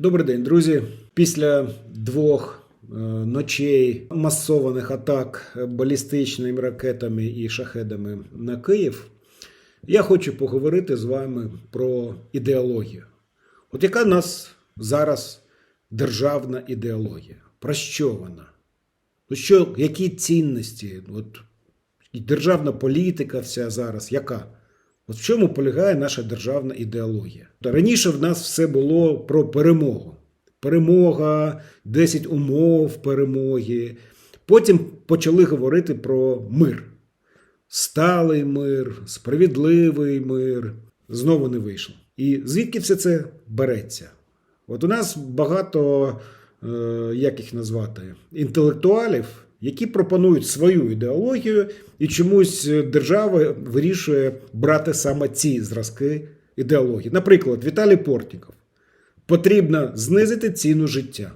Добрий день, друзі. Після двох е, ночей масованих атак балістичними ракетами і шахедами на Київ, я хочу поговорити з вами про ідеологію. От яка в нас зараз державна ідеологія? Про що вона? Ну що, які цінності? От, державна політика вся зараз, яка? От в чому полягає наша державна ідеологія? Раніше в нас все було про перемогу. Перемога, 10 умов перемоги. Потім почали говорити про мир. Сталий мир, справедливий мир. Знову не вийшло. І звідки все це береться? От у нас багато, е, як їх назвати, інтелектуалів, які пропонують свою ідеологію, і чомусь держава вирішує брати саме ці зразки ідеології. Наприклад, Віталій Портніков. Потрібно знизити ціну життя.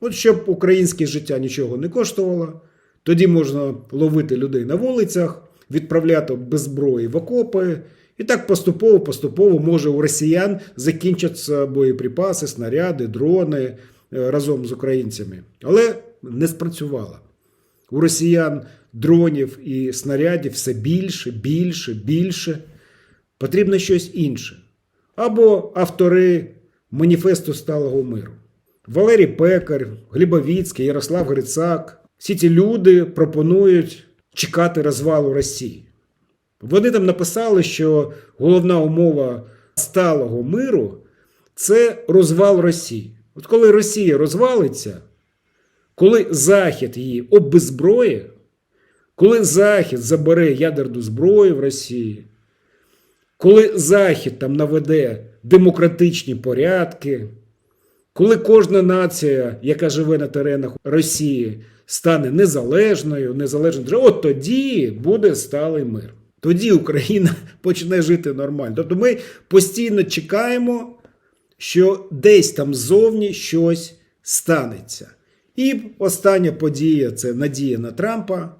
От щоб українське життя нічого не коштувало, тоді можна ловити людей на вулицях, відправляти без зброї в окопи. І так поступово-поступово може у росіян закінчаться боєприпаси, снаряди, дрони е, разом з українцями. Але не спрацювало. У росіян дронів і снарядів все більше, більше, більше. Потрібно щось інше. Або автори маніфесту сталого миру. Валерій Пекар, Глібовіцький, Ярослав Грицак. Всі ці люди пропонують чекати розвалу Росії. Вони там написали, що головна умова сталого миру це розвал Росії. От коли Росія розвалиться, коли Захід її обезброє, коли Захід забере ядерну зброю в Росії, коли Захід там наведе демократичні порядки, коли кожна нація, яка живе на теренах Росії, стане незалежною, незалежною, от тоді буде сталий мир. Тоді Україна почне жити нормально. Тобто ми постійно чекаємо, що десь там ззовні щось станеться. І остання подія це надія на Трампа.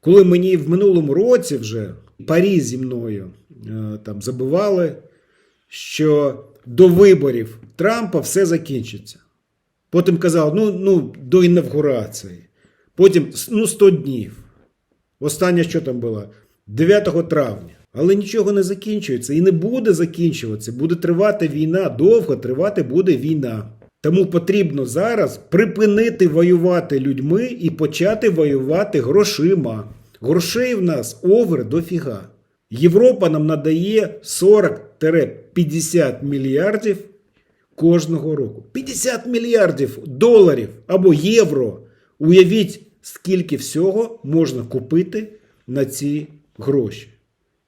Коли мені в минулому році вже парі зі мною е, там забивали, що до виборів Трампа все закінчиться. Потім казав, ну, ну до інавгурації. Потім ну, 100 днів. Останнє, що там було? 9 травня. Але нічого не закінчується і не буде закінчуватися. Буде тривати війна, довго тривати буде війна. Тому потрібно зараз припинити воювати людьми і почати воювати грошима. Грошей в нас овер дофіга. Європа нам надає 40-50 мільярдів кожного року. 50 мільярдів доларів або євро. Уявіть, скільки всього можна купити на ці гроші.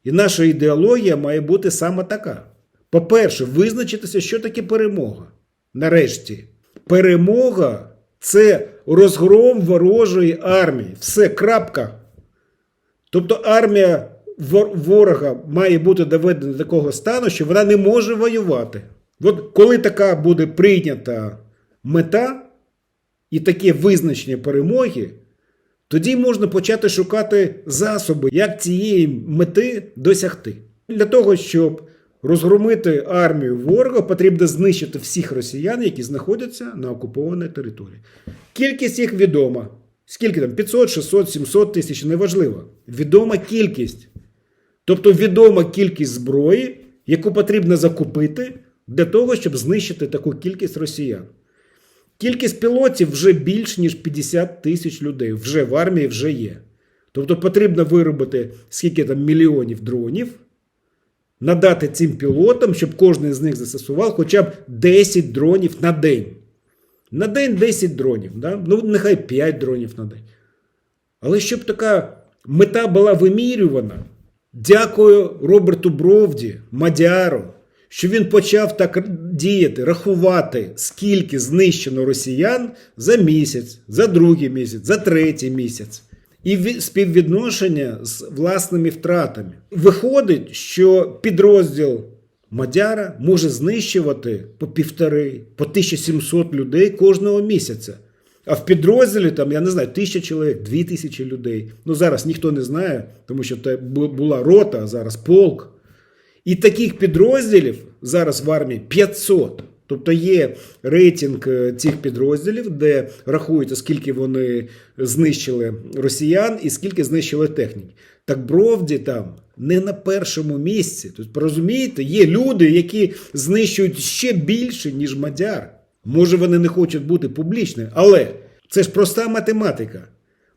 І наша ідеологія має бути саме така. По-перше, визначитися, що таке перемога. Нарешті, перемога це розгром ворожої армії. Все, крапка. Тобто армія ворога має бути доведена до такого стану, що вона не може воювати. От коли така буде прийнята мета і таке визначення перемоги, тоді можна почати шукати засоби, як цієї мети досягти. Для того, щоб розгромити армію ворога, потрібно знищити всіх росіян, які знаходяться на окупованій території. Кількість їх відома. Скільки там? 500, 600, 700 тисяч, неважливо. Відома кількість. Тобто відома кількість зброї, яку потрібно закупити для того, щоб знищити таку кількість росіян. Кількість пілотів вже більш ніж 50 тисяч людей. Вже в армії вже є. Тобто потрібно виробити скільки там мільйонів дронів, надати цим пілотам, щоб кожен з них застосував хоча б 10 дронів на день. На день 10 дронів. Да? Ну, нехай 5 дронів на день. Але щоб така мета була вимірювана, дякую Роберту Бровді, Мадяру, що він почав так діяти, рахувати, скільки знищено росіян за місяць, за другий місяць, за третій місяць. І співвідношення з власними втратами. Виходить, що підрозділ Мадяра може знищувати по півтори, по 1700 людей кожного місяця. А в підрозділі там, я не знаю, тисяча чоловік, дві тисячі людей. Ну зараз ніхто не знає, тому що це була рота, а зараз полк. І таких підрозділів зараз в армії 500. Тобто є рейтинг е, цих підрозділів, де рахується, скільки вони знищили росіян і скільки знищили техніки. Так Бровді там не на першому місці. Тобто, розумієте, є люди, які знищують ще більше, ніж Мадяр. Може, вони не хочуть бути публічними, але це ж проста математика.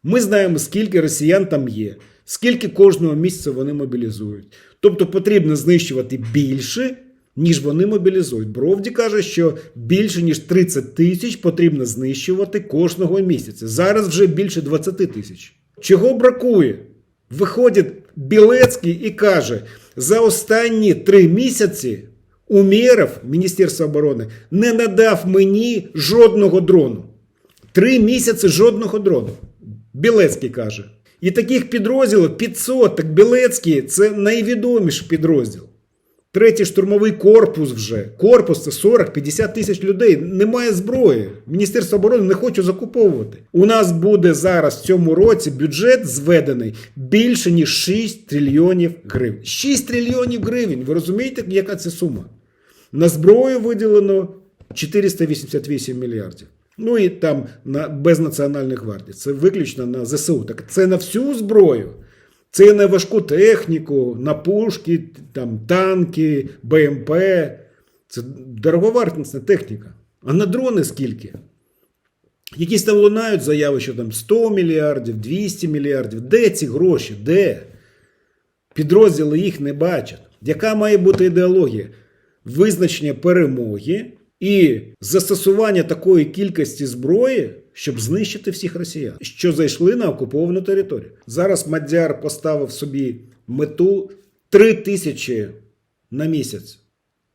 Ми знаємо, скільки росіян там є, скільки кожного місяця вони мобілізують. Тобто потрібно знищувати більше, ніж вони мобілізують. Бровді каже, що більше ніж 30 тисяч потрібно знищувати кожного місяця. Зараз вже більше 20 тисяч. Чого бракує? Виходить Білецький і каже: за останні три місяці Умєров, Міністерство оборони, не надав мені жодного дрону. Три місяці жодного дрону. Білецький каже. І таких підрозділів 500, так Білецький це найвідоміший підрозділ. Третій штурмовий корпус вже. Корпус це 40-50 тисяч людей. Немає зброї. Міністерство оборони не хоче закуповувати. У нас буде зараз в цьому році бюджет зведений більше ніж 6 трильйонів гривень. 6 трильйонів гривень. Ви розумієте, яка це сума? На зброю виділено 488 мільярдів. Ну і там на, без Національної гвардії. Це виключно на ЗСУ. Так це на всю зброю. Це на важку техніку, на пушки, там, танки, БМП. Це дороговартісна техніка. А на дрони скільки? Якісь там лунають заяви, що там 100 мільярдів, 200 мільярдів. Де ці гроші? Де? Підрозділи їх не бачать. Яка має бути ідеологія? Визначення перемоги і застосування такої кількості зброї, щоб знищити всіх росіян, що зайшли на окуповану територію. Зараз Мадяр поставив собі мету 3 тисячі на місяць.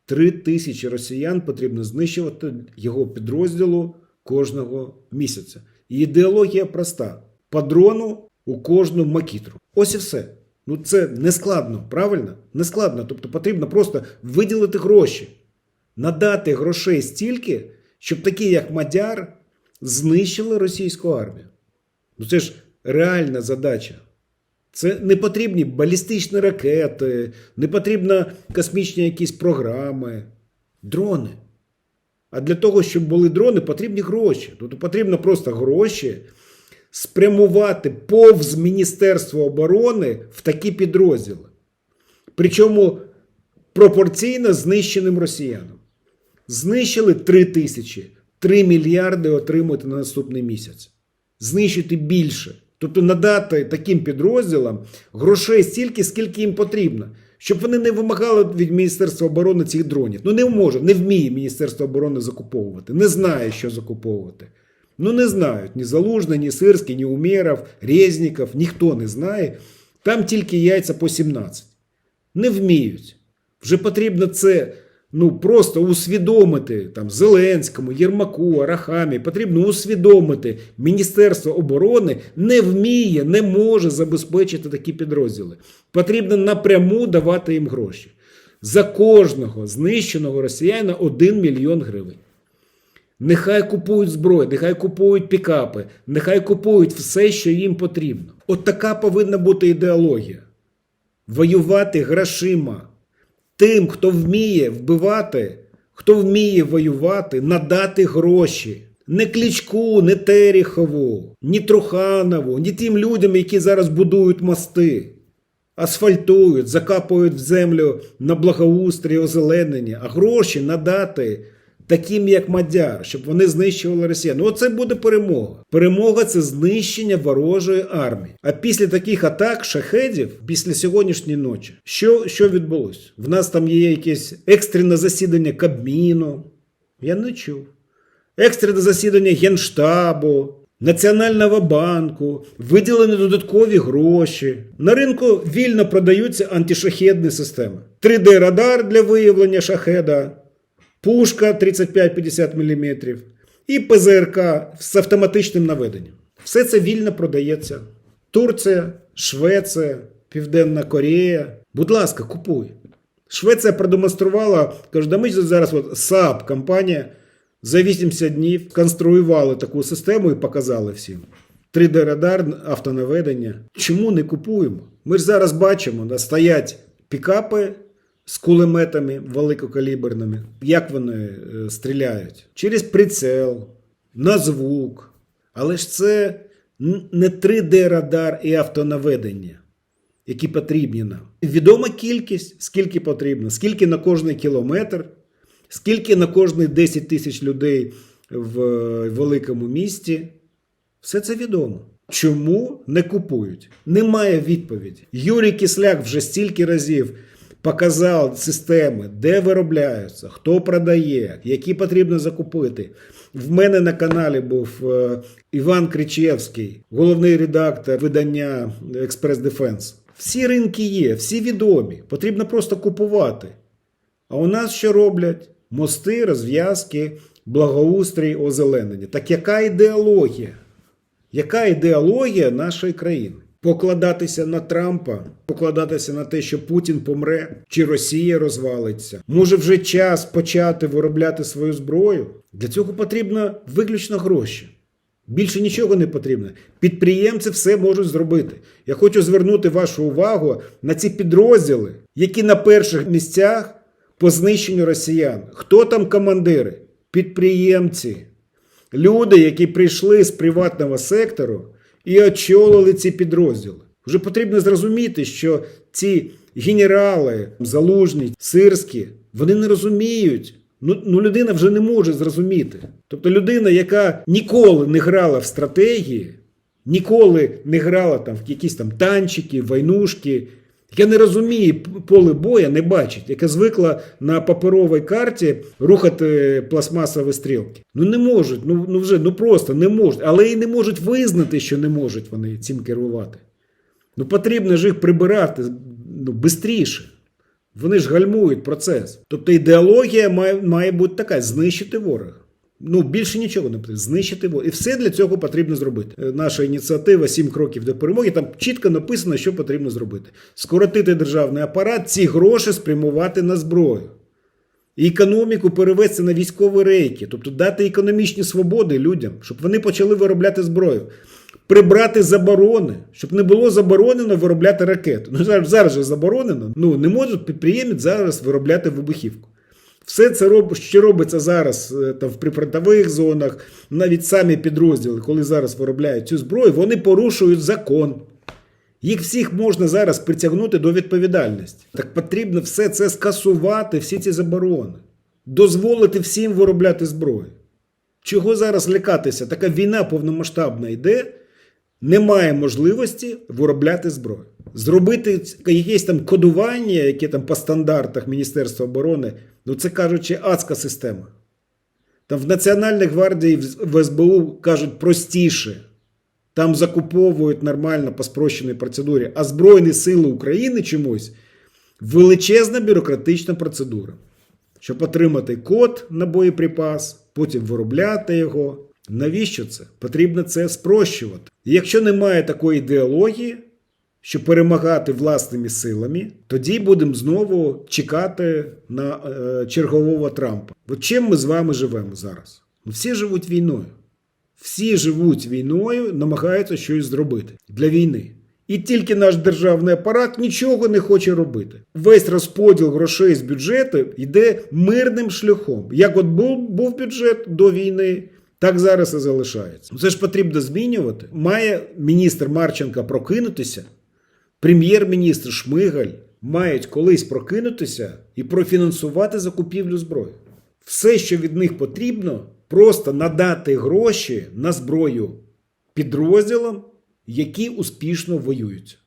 3 тисячі росіян потрібно знищувати його підрозділу кожного місяця. І ідеологія проста: по дрону у кожну макітру. Ось і все. Ну це не складно, правильно? Не складно. Тобто потрібно просто виділити гроші, надати грошей стільки, щоб такі, як Мадяр, знищили російську армію. Ну це ж реальна задача. Це не потрібні балістичні ракети, не потрібно космічні якісь програми, дрони. А для того, щоб були дрони, потрібні гроші. Тобто потрібно просто гроші спрямувати повз Міністерство оборони в такі підрозділи. Причому пропорційно знищеним росіянам. Знищили 3 тисячі, 3 мільярди отримують на наступний місяць. Знищити більше. Тобто надати таким підрозділам грошей стільки, скільки їм потрібно, щоб вони не вимагали від Міністерства оборони цих дронів. Ну не може, не вміє Міністерство оборони закуповувати, не знає, що закуповувати. Ну не знають ні Залужний, ні Сирський, ні Умєров, Резніков, ніхто не знає. Там тільки яйця по 17. Не вміють. Вже потрібно це ну, просто усвідомити там, Зеленському, Єрмаку, Арахамі. Потрібно усвідомити, Міністерство оборони не вміє, не може забезпечити такі підрозділи. Потрібно напряму давати їм гроші. За кожного знищеного росіянина 1 мільйон гривень. Нехай купують зброю, нехай купують пікапи, нехай купують все, що їм потрібно. От така повинна бути ідеологія. Воювати грошима. Тим, хто вміє вбивати, хто вміє воювати, надати гроші. Не Клічку, не Терехову, ні Труханову, ні тим людям, які зараз будують мости, асфальтують, закапують в землю на благоустрій, озеленення, а гроші надати таким, як Мадяр, щоб вони знищували росіян. Ну, оце буде перемога. Перемога це знищення ворожої армії. А після таких атак шахедів, після сьогоднішньої ночі, що, що відбулося? В нас там є якесь екстрене засідання Кабміну. Я не чув. Екстрене засідання Генштабу. Національного банку, виділені додаткові гроші. На ринку вільно продаються антишахедні системи. 3D-радар для виявлення шахеда, пушка 35-50 мм і ПЗРК з автоматичним наведенням. Все це вільно продається. Турція, Швеція, Південна Корея. Будь ласка, купуй. Швеція продемонструвала, каже, ми зараз от Saab компанія за 80 днів конструювали таку систему і показали всім. 3D-радар, автонаведення. Чому не купуємо? Ми ж зараз бачимо, да, стоять пікапи з кулеметами великокаліберними. Як вони е, стріляють? Через прицел, на звук. Але ж це не 3D-радар і автонаведення, які потрібні нам. Відома кількість, скільки потрібно, скільки на кожний кілометр, скільки на кожні 10 тисяч людей в е, великому місті. Все це відомо. Чому не купують? Немає відповіді. Юрій Кисляк вже стільки разів показав системи, де виробляються, хто продає, які потрібно закупити. В мене на каналі був е, Іван Кричевський, головний редактор видання Експрес Дефенс. Всі ринки є, всі відомі. Потрібно просто купувати. А у нас що роблять? Мости, розв'язки, благоустрій, озеленення. Так яка ідеологія? Яка ідеологія нашої країни? Покладатися на Трампа, покладатися на те, що Путін помре, чи Росія розвалиться. Може вже час почати виробляти свою зброю? Для цього потрібно виключно гроші. Більше нічого не потрібно. Підприємці все можуть зробити. Я хочу звернути вашу увагу на ці підрозділи, які на перших місцях по знищенню росіян. Хто там командири? Підприємці. Люди, які прийшли з приватного сектору і очолили ці підрозділи. Вже потрібно зрозуміти, що ці генерали, залужні, сирські, вони не розуміють. Ну, ну людина вже не може зрозуміти. Тобто людина, яка ніколи не грала в стратегії, ніколи не грала там в якісь там танчики, войнушки, яка не розуміє п- поле боя, не бачить, яка звикла на паперовій карті рухати пластмасові стрілки. Ну не можуть, ну, ну вже ну просто не можуть, але і не можуть визнати, що не можуть вони цим керувати. Ну потрібно ж їх прибирати ну, швидше. Вони ж гальмують процес. Тобто ідеологія має, має бути така: знищити ворога. Ну, більше нічого не потрібно. Знищити ворога. І все для цього потрібно зробити. Е, Наша ініціатива «7 кроків до перемоги. Там чітко написано, що потрібно зробити. Скоротити державний апарат, ці гроші спрямувати на зброю. Економіку перевести на військові рейки, тобто дати економічні свободи людям, щоб вони почали виробляти зброю. Прибрати заборони, щоб не було заборонено виробляти ракети. Ну зараз, же заборонено. Ну не може підприємець зараз виробляти вибухівку. Все це роб, що робиться зараз е, там, в прифронтових зонах, навіть самі підрозділи, коли зараз виробляють цю зброю, вони порушують закон. Їх всіх можна зараз притягнути до відповідальності. Так потрібно все це скасувати, всі ці заборони, дозволити всім виробляти зброю. Чого зараз лякатися? Така війна повномасштабна йде, немає можливості виробляти зброю. Зробити якесь там кодування, яке там по стандартах Міністерства оборони, ну це кажучи, адська система. Там в Національній гвардії в СБУ кажуть простіше. Там закуповують нормально по спрощеній процедурі, а Збройні Сили України чомусь величезна бюрократична процедура. Щоб отримати код на боєприпас, потім виробляти його. Навіщо це? Потрібно це спрощувати. І якщо немає такої ідеології, щоб перемагати власними силами, тоді будемо знову чекати на е, чергового Трампа. От чим ми з вами живемо зараз? Ну, всі живуть війною. Всі живуть війною, намагаються щось зробити для війни. І тільки наш державний апарат нічого не хоче робити. Весь розподіл грошей з бюджету йде мирним шляхом. Як от був, був бюджет до війни, так зараз і залишається. Це ж потрібно змінювати. Має міністр Марченка прокинутися, прем'єр-міністр Шмигаль мають колись прокинутися і профінансувати закупівлю зброї. Все, що від них потрібно, просто надати гроші на зброю підрозділам, які успішно воюють.